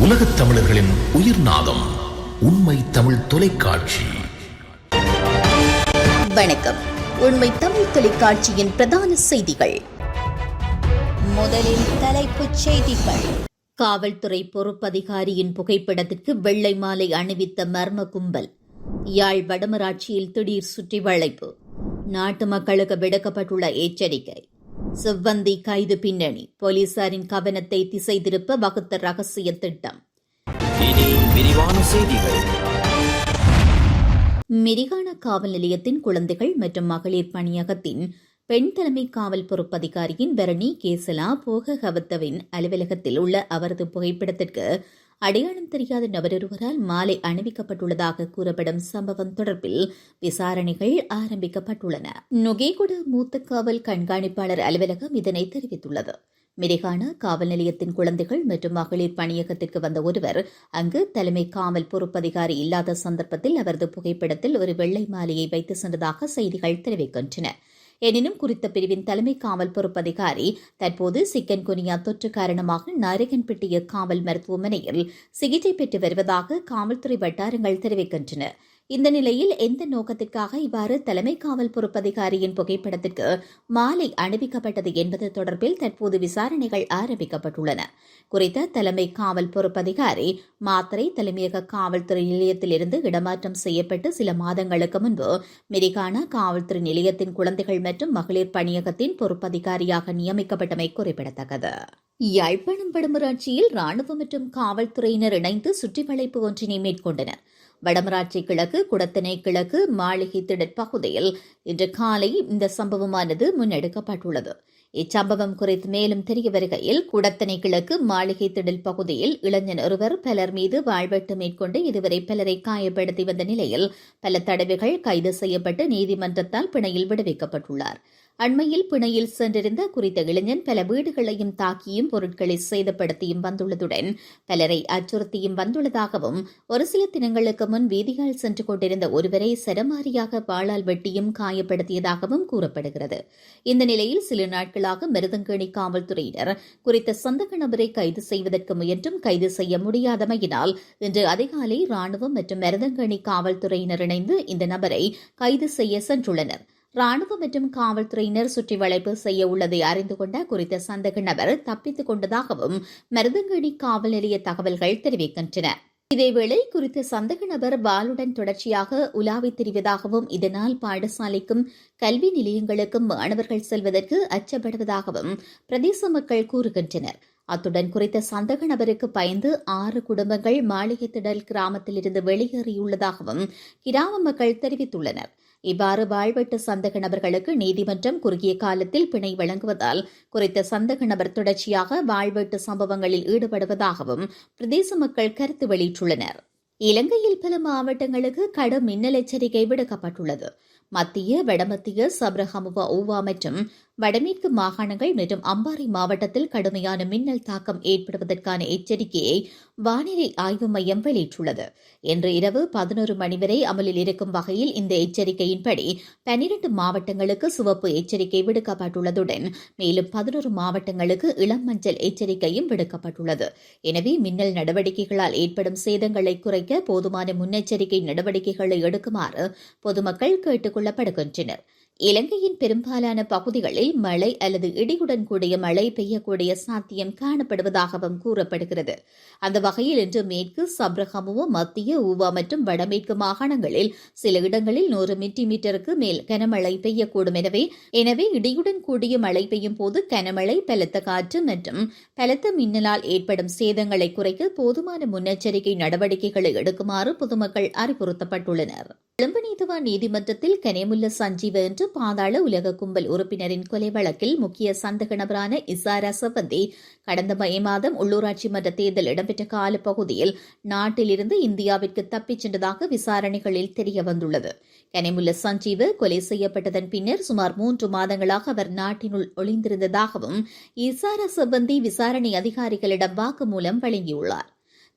உலகத் தமிழர்களின் உயிர் நாதம் உண்மை தமிழ் தொலைக்காட்சி. வணக்கம். உண்மை தமிழ் தொலைக்காட்சியின் பிரதான செய்திகள். முதலில் தலைப்புச் செய்திகள். காவல்துறை பொறுப்பதிகாரியின் புகைப்படத்திற்கு வெள்ளை மாலை அணிவித்த மர்ம கும்பல். யாழ் வடமராட்சியில் திடீர் சுற்றி வளைப்பு நாட்டு மக்களுக்கு விடுக்கப்பட்டுள்ள எச்சரிக்கை. செவ்வந்தி கைது பின்னணி. போலீசாரின் கவனத்தை திசை திருப்ப வகுத்த ரகசிய திட்டம். மிரிகான காவல் நிலையத்தின் குழந்தைகள் மற்றும் மகளிர் பணியகத்தின் பெண் தலைமை காவல் பொறுப்பதிகாரியின் பரணி கேசலா போககவத்தவின் அலுவலகத்தில் உள்ள அவரது புகைப்படத்திற்கு அடையாளம் தெரியாத நபரொருவரால் மாலை அணிவிக்கப்பட்டுள்ளதாக கூறப்படும் சம்பவம் தொடர்பில் விசாரணைகள் ஆரம்பிக்கப்பட்டுள்ளன. நுகேகுட மூத்த காவல் கண்காணிப்பாளர் அலுவலகம் இதனை தெரிவித்துள்ளது. மிரிகான காவல் நிலையத்தின் குழந்தைகள் மற்றும் மகளிர் பணியகத்திற்கு வந்த ஒருவர் அங்கு தலைமை காவல் பொறுப்பதிகாரி இல்லாத சந்தர்ப்பத்தில் அவரது புகைப்படத்தில் ஒரு வெள்ளை மாலையை வைத்து சென்றதாக செய்திகள் தெரிவிக்கின்றன. எனினும் குறித்த பிரிவின் தலைமை காவல் பொறுப்பதிகாரி தற்போது சிக்கன் குனியா தொற்று காரணமாக நாரகன்பட்டிய காவல் மருத்துவமனையில் சிகிச்சை பெற்று வருவதாக காவல்துறை வட்டாரங்கள் தெரிவிக்கின்றன. இந்த நிலையில் எந்த நோக்கத்திற்காக இவ்வாறு தலைமை காவல் பொறுப்பதிகாரியின் புகைப்படத்திற்கு மாலை அணிவிக்கப்பட்டது என்பது தொடர்பில் தற்போது விசாரணைகள் ஆரம்பிக்கப்பட்டுள்ளன. குறித்த தலைமை காவல் பொறுப்பதிகாரி மாத்திரை தலைமையக காவல்துறை நிலையத்திலிருந்து இடமாற்றம் செய்யப்பட்டு சில மாதங்களுக்கு முன்பு மெரிகானா காவல்துறை நிலையத்தின் குழந்தைகள் மற்றும் மகளிர் பணியகத்தின் பொறுப்பதிகாரியாக நியமிக்கப்பட்டமை குறிப்பிடத்தக்கது. யாழ்ப்பாணம் வடமராட்சியில் ராணுவம் மற்றும் காவல்துறையினர் இணைந்து சுற்றி வளைப்பு ஒன்றினை மேற்கொண்டனர். வடமராட்சி கிழக்கு குடத்தனை கிழக்கு மாளிகை திடற் பகுதியில் இன்று காலை இந்த சம்பவமானது முன்னெடுக்கப்பட்டுள்ளது. இச்சம்பவம் குறித்து மேலும் தெரிய வருகையில் குடத்தனை கிழக்கு மாளிகை திடல் பகுதியில் இளைஞன் ஒருவர் பலர் மீது வாழ்வெட்டு மேற்கொண்டு இதுவரை பலரை காயப்படுத்தி வந்த நிலையில் பல தடவைகள் கைது செய்யப்பட்டு நீதிமன்றத்தால் பிணையில் விடுவிக்கப்பட்டுள்ளார். அண்மையில் பிணையில் சென்றிருந்த குறித்த இளைஞன் பல வீடுகளையும் தாக்கியும் பொருட்களை சேதப்படுத்தியும் வந்துள்ளதுடன் பலரை அச்சுறுத்தியும் வந்துள்ளதாகவும் ஒரு சில தினங்களுக்கு முன் வீதியால் சென்று கொண்டிருந்த ஒருவரை சரமாரியாக வாளால் வெட்டியும் காயப்படுத்தியதாகவும் கூறப்படுகிறது. இந்த நிலையில் சில நாட்களாக மருதங்கேணி காவல்துறையினர் குறித்த சந்தக நபரை கைது செய்வதற்கு முயன்றும் கைது செய்ய முடியாதமையினால் இன்று அதிகாலை ராணுவம் மற்றும் மருதங்கேணி காவல்துறையினர் இணைந்து இந்த நபரை கைது செய்ய சென்றுள்ளனர். ராணுவம் மற்றும் காவல்துறையினர் சுற்றி வளைப்பு செய்ய உள்ளதை அறிந்து கொண்ட குறித்த சந்தக நபர் தப்பித்துக் கொண்டதாகவும் மருதங்கணி காவல் நிலைய தகவல்கள் தெரிவிக்கின்றன. இதேவேளை குறித்த சந்தக நபர் பாலுடன் தொடர்ச்சியாக உலாவித் திரிவதாகவும் இதனால் பாடசாலைக்கும் கல்வி நிலையங்களுக்கும் மாணவர்கள் செல்வதற்கு அச்சப்படுவதாகவும் பிரதேச மக்கள் கூறுகின்றனர். அத்துடன் குறித்த சந்தக நபருக்கு பயந்து ஆறு குடும்பங்கள் மாளிகை திடல் கிராமத்திலிருந்து வெளியேறியுள்ளதாகவும் கிராம மக்கள் தெரிவித்துள்ளனர். இவ்வாறு வாழ்வெட்டு சந்தக நபர்களுக்கு நீதிமன்றம் குறுகிய காலத்தில் பிணை வழங்குவதால் குறித்த சந்தக நபர் தொடர்ச்சியாக வாழ்வெட்டு சம்பவங்களில் ஈடுபடுவதாகவும் பிரதேச மக்கள் கருத்து வெளியிட்டுள்ளனர். இலங்கையில் பல மாவட்டங்களுக்கு கடும் மின்னல் எச்சரிக்கை விடுக்கப்பட்டுள்ளது. மத்திய வடமத்திய சப்ரஹமுவா ஊவா மற்றும் வடமேற்கு மாகாணங்கள் மற்றும் அம்பாறை மாவட்டத்தில் கடுமையான மின்னல் தாக்கம் ஏற்படுவதற்கான எச்சரிக்கையை வானிலை ஆய்வு மையம் வெளியிட்டுள்ளது. இன்று இரவு பதினோரு மணி வரை அமலில் இருக்கும் வகையில் இந்த எச்சரிக்கையின்படி பனிரண்டு மாவட்டங்களுக்கு சிவப்பு எச்சரிக்கை விடுக்கப்பட்டுள்ளதுடன் மேலும் பதினோரு மாவட்டங்களுக்கு இளம் மஞ்சள் எச்சரிக்கையும் விடுக்கப்பட்டுள்ளது. எனவே மின்னல் நடவடிக்கைகளால் ஏற்படும் சேதங்களை குறைக்க போதுமான முன்னெச்சரிக்கை நடவடிக்கைகளை எடுக்குமாறு பொதுமக்கள் கேட்டுக் கொள்ளப்படுகின்றனர். இலங்கையின் பெரும்பாலான பகுதிகளில் மழை அல்லது இடியுடன் கூடிய மழை பெய்யக்கூடிய சாத்தியம் காணப்படுவதாகவும் கூறப்படுகிறது. அந்த வகையில் இன்று மேற்கு சப்ரஹமுவ மத்திய ஊவா மற்றும் வடமேற்கு மாகாணங்களில் சில இடங்களில் நூறு மில்லி மீட்டருக்கு மேல் கனமழை பெய்யக்கூடும் எனவே எனவே இடியுடன் கூடிய மழை பெய்யும் போது கனமழை பலத்த காற்று மற்றும் பலத்த மின்னலால் ஏற்படும் சேதங்களை குறைக்க போதுமான முன்னெச்சரிக்கை நடவடிக்கைகளை எடுக்குமாறு பொதுமக்கள் அறிவுறுத்தப்பட்டுள்ளனர். கொழும்பு நீதிவான் நீதிமன்றத்தில் கனேமுல்ல சஞ்சீவ என்று பாதாள உலக கும்பல் உறுப்பினரின் கொலை வழக்கில் முக்கிய சந்தக நபரான இசாரா சபந்தி கடந்த மே மாதம் உள்ளூராட்சி மன்ற தேர்தல் இடம்பெற்ற காலப்பகுதியில் நாட்டிலிருந்து இந்தியாவிற்கு தப்பிச் சென்றதாக விசாரணைகளில் தெரியவந்துள்ளது. கனிமுல்ல சஞ்சீவ கொலை செய்யப்பட்டதன் பின்னர் சுமார் மூன்று மாதங்களாக அவர் நாட்டினுள் ஒளிந்திருந்ததாகவும் இசாரா சபந்தி விசாரணை அதிகாரிகளிடம் வாக்குமூலம் வழங்கியுள்ளார்.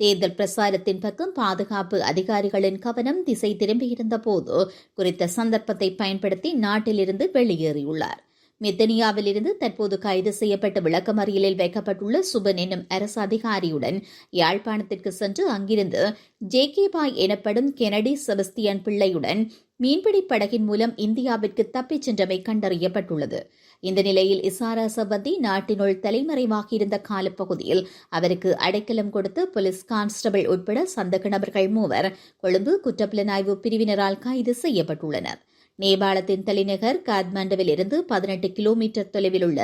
தேர்தல் பிரசாரத்தின் பக்கம் பாதுகாப்பு அதிகாரிகளின் கவனம் திசை திரும்பியிருந்த போது குறித்த சந்தர்ப்பத்தை பயன்படுத்தி நாட்டிலிருந்து வெளியேறியுள்ளார். மெத்தனியாவிலிருந்து தற்போது கைது செய்யப்பட்டு விளக்கமறியலில் வைக்கப்பட்டுள்ள சுபன் என்னும் அரசு அதிகாரியுடன் யாழ்ப்பாணத்திற்கு சென்று அங்கிருந்து ஜே கே பாய் எனப்படும் கெனடி செபஸ்தியன் பிள்ளையுடன் மீன்பிடி படகின் மூலம் இந்தியாவிற்கு தப்பிச் சென்றமை கண்டறியப்பட்டுள்ளது. இந்த நிலையில் இசாரா சம்பந்தி நாட்டினுள் தலைமறைவாகியிருந்த காலப்பகுதியில் அவருக்கு அடைக்கலம் கொடுத்து போலீஸ் கான்ஸ்டபிள் உட்பட சந்தக நபர்கள் மூவர் கொழும்பு குற்றப்புலனாய்வு பிரிவினரால் கைது செய்யப்பட்டுள்ளனர். நேபாளத்தின் தலைநகர் காத்மாண்டுவில் இருந்து பதினெட்டு கிலோமீட்டர் தொலைவில் உள்ள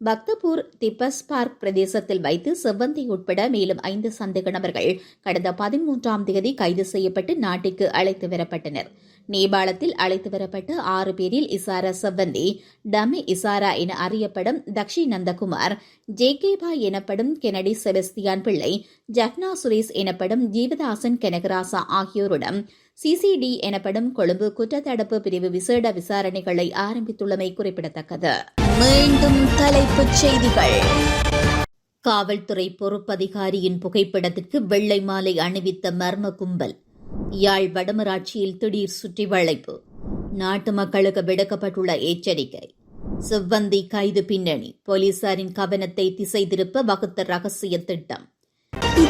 பக்தபூர் திப்பஸ் பார்க் பிரதேசத்தில் வைத்து செவ்வந்தி உட்பட மேலும் ஐந்து சந்தேக நபர்கள் கடந்த பதிமூன்றாம் தேதி கைது செய்யப்பட்டு நாட்டிற்கு அழைத்து வரப்பட்டனர். நேபாளத்தில் அழைத்து வரப்பட்ட ஆறு பேரில் இசாரா செவ்வந்தி டமி இசாரா என அறியப்படும் தக்ஷி நந்தகுமார் ஜே கே பாய் எனப்படும் கெனடி செபஸ்தியான் பிள்ளை ஜக்னா சுரேஷ் எனப்படும் ஜீவதாசன் கனகராசா ஆகியோருடன் சிசிடி எனப்படும் கொழும்பு குற்றத்தடுப்பு பிரிவு விசேட விசாரணைகளை ஆரம்பித்துள்ளமை குறிப்பிடத்தக்கது. மீண்டும் தலைப்புச் செய்திகள். காவல்துறை பொறுப்பதிகாரியின் புகைப்படத்திற்கு வெள்ளை மாலை அணிவித்த மர்ம கும்பல். யாழ் வடமராட்சியில் திடீர் சுற்றி வளைப்பு. நாட்டு மக்களுக்கு விடுக்கப்பட்டுள்ள எச்சரிக்கை. செவ்வந்தி கைது பின்னணி. போலீசாரின் கவனத்தை திசை திருப்ப வகுத்த ரகசிய திட்டம்.